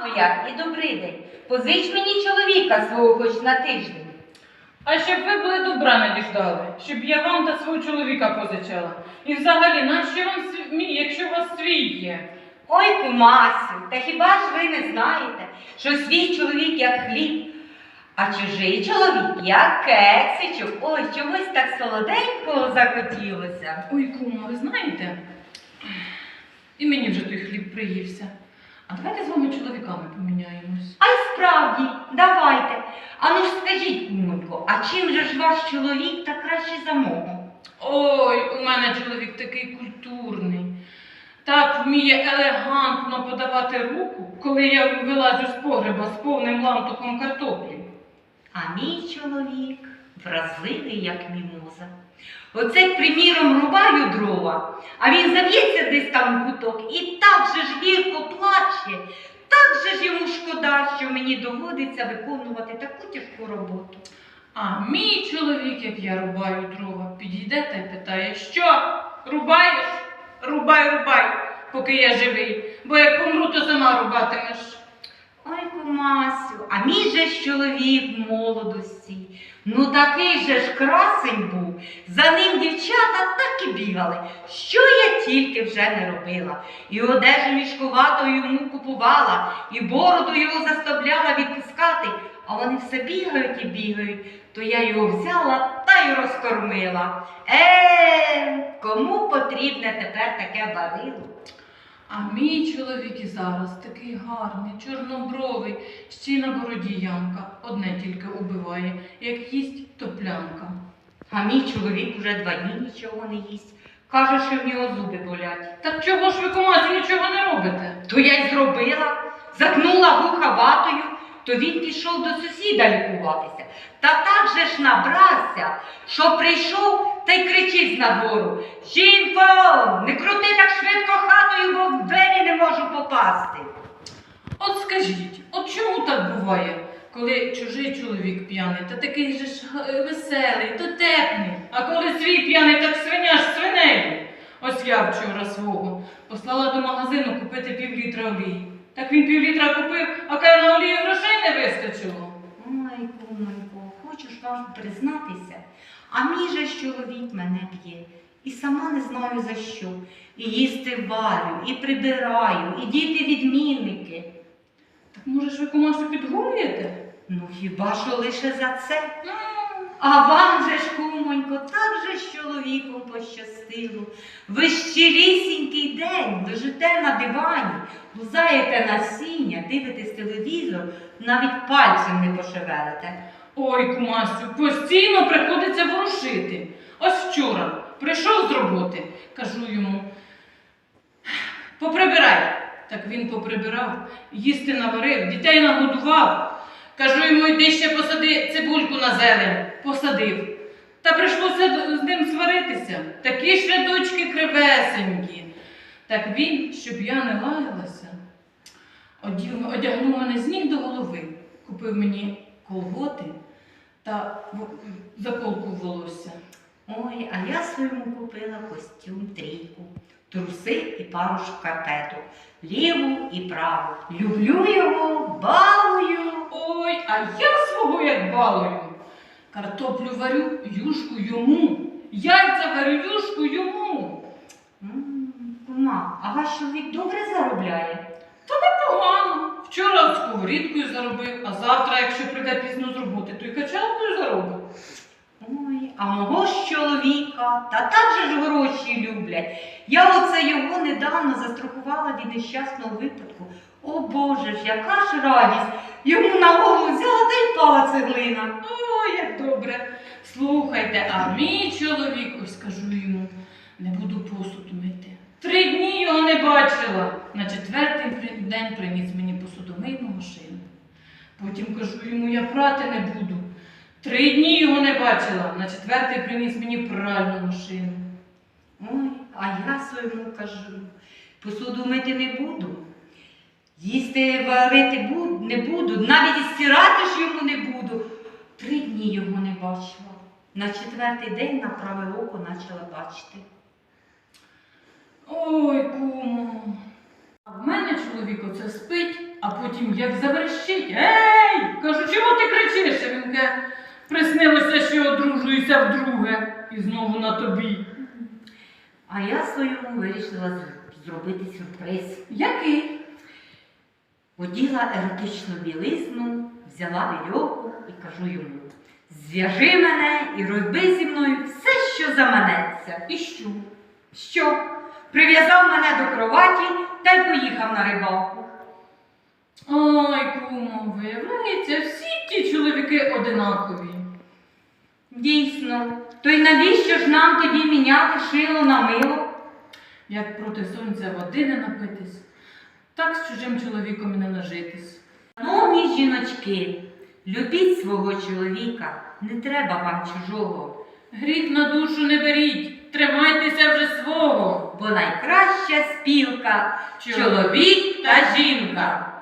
Моя і добрий день. Позич мені чоловіка свого хоч на тиждень. А щоб ви були добра не діждали, щоб я вам та свого чоловіка позичала. І взагалі, нащо вам свій, мій, якщо у вас свій є? Ой, кумасю, та хіба ж ви не знаєте, що свій чоловік як хліб, а чужий чоловік як кексичок. Ой, чогось так солоденького захотілося. Ой, кума, ви знаєте? І мені вже той хліб приївся. А давайте з вами чоловіками поміняємось. А й справді, давайте. А ну ж скажіть, кумонько, а чим же ж ваш чоловік так краще за мого? Ой, у мене чоловік такий культурний. Так вміє елегантно подавати руку, коли я вилазю з погреба з повним лантухом картоплі. А мій чоловік вразливий, як мімоза. Оце, приміром, рубаю дрова, а він зав'ється десь там у куток і так же ж гірко плаче, так же ж йому шкода, що мені доводиться виконувати таку тяжку роботу. А мій чоловік, як я рубаю дрова, підійде та й питає, що рубаєш? Рубай, рубай, поки я живий, бо як помру, то сама рубатимеш. Ой, кумасю, а мій же ж чоловік молодості. Ну такий же ж красень був. За ним дівчата так і бігали, що я тільки вже не робила. І одежу мішкувату йому купувала, і бороду його заставляла відпускати, а вони все бігають і бігають, то я його взяла та й розкормила. Е, кому потрібне тепер таке барило? А мій чоловік і зараз такий гарний, чорнобровий, ще й на бороді ямка. Одне тільки убиває, як їсть, то плямка. А мій чоловік уже два дні нічого не їсть. Каже, що в нього зуби болять. Так чого ж ви комаці нічого не робите? То я й зробила, закнула вуха ватою, то він пішов до сусіда лікуватися. Та так же ж набрався, що прийшов та й кричить з надвору. Жінко, не крути так швидко хатою, бо в двері не можу попасти. От скажіть, от чому так буває, коли чужий чоловік п'яний, та такий же ж е, веселий, дотепний, а коли свій п'яний, так свиня ж свинею. Ось я вчора свого послала до магазину купити півлітра олії. Так він півлітра купив, а каже, на олію грошей не вистачило. Ой, кумонько, хочу ж вам признатися, а мій же чоловік мене б'є. І сама не знаю за що. І їсти варю, і прибираю, і діти відмінники. Так може ж ви комасу підгулюєте? Ну хіба що лише за це? А вам же ж, кумонько, так же з чоловіком пощастило. Ви щирісінький день лежите на дивані, лузаєте насіння, дивитесь телевізор, навіть пальцем не пошевелите. Ой, кумасю, постійно приходиться ворушити. Ось вчора прийшов з роботи, кажу йому, поприбирай. Так він поприбирав, їсти наварив, дітей нагодував. Кажу йому, йди ще посади цибульку на зелень. Посадив. Та прийшлося з ним сваритися. Такі ж рядочки кривесенькі. Так він, щоб я не лаялася, одягнув мене з ніг до голови, купив мені колготи та заколку в волосся. Ой, а я своєму купила костюм трійку, труси і пару шкарпеток, ліву і праву. Люблю його, балую. Ой, а я свого як балую. Картоплю варю, юшку йому. Яйця варю, юшку йому. М, Кума, а ваш чоловік добре заробляє? Та непогано. Вчора з сковорідкою заробив, а завтра, якщо прийде пізно з роботи, то й качалкою заробить. Ой, а мого ж чоловіка, та так же ж гроші люблять. Я оце його недавно застрахувала від нещасного випадку. О Боже ж, яка ж радість! Йому на голову взяла та й впала цеглина. Ой, як добре. Слухайте, а мій чоловік, ось кажу йому, не буду посуд мити. Три дні його не бачила. На четвертий день приніс мені посудомийну машину. Потім кажу йому, я прати не буду. Три дні його не бачила. На четвертий приніс мені пральну машину. Ой, а я своєму кажу, посуду мити не буду. Їсти варити не буду, навіть і стирати ж йому не буду. Три дні його не бачила. На четвертий день на праве око почала бачити. Ой, кумо. А в мене чоловік оце спить, А потім як заверещить, ей! Кажу, чому ти кричиш? Він каже, приснилося, що одружуюся вдруге і знову на тобі. А я своєму вирішила зробити сюрприз. Який? Оділа еротичну білизну, взяла вірьовку і кажу йому: зв'яжи мене і роби зі мною все, що заманеться. І що? Що? Прив'язав мене до кроваті та й поїхав на рибалку. Ой, кумо, виявляється, всі ті чоловіки одинакові. Дійсно, то й навіщо ж нам тоді міняти шило на мило? Як проти сонця води не напитись, так з чужим чоловіком і не нажитись. Шановні жіночки, любіть свого чоловіка, не треба вам чужого, Гріх на душу не беріть, тримайтеся вже свого. бо найкраща спілка чоловік та жінка.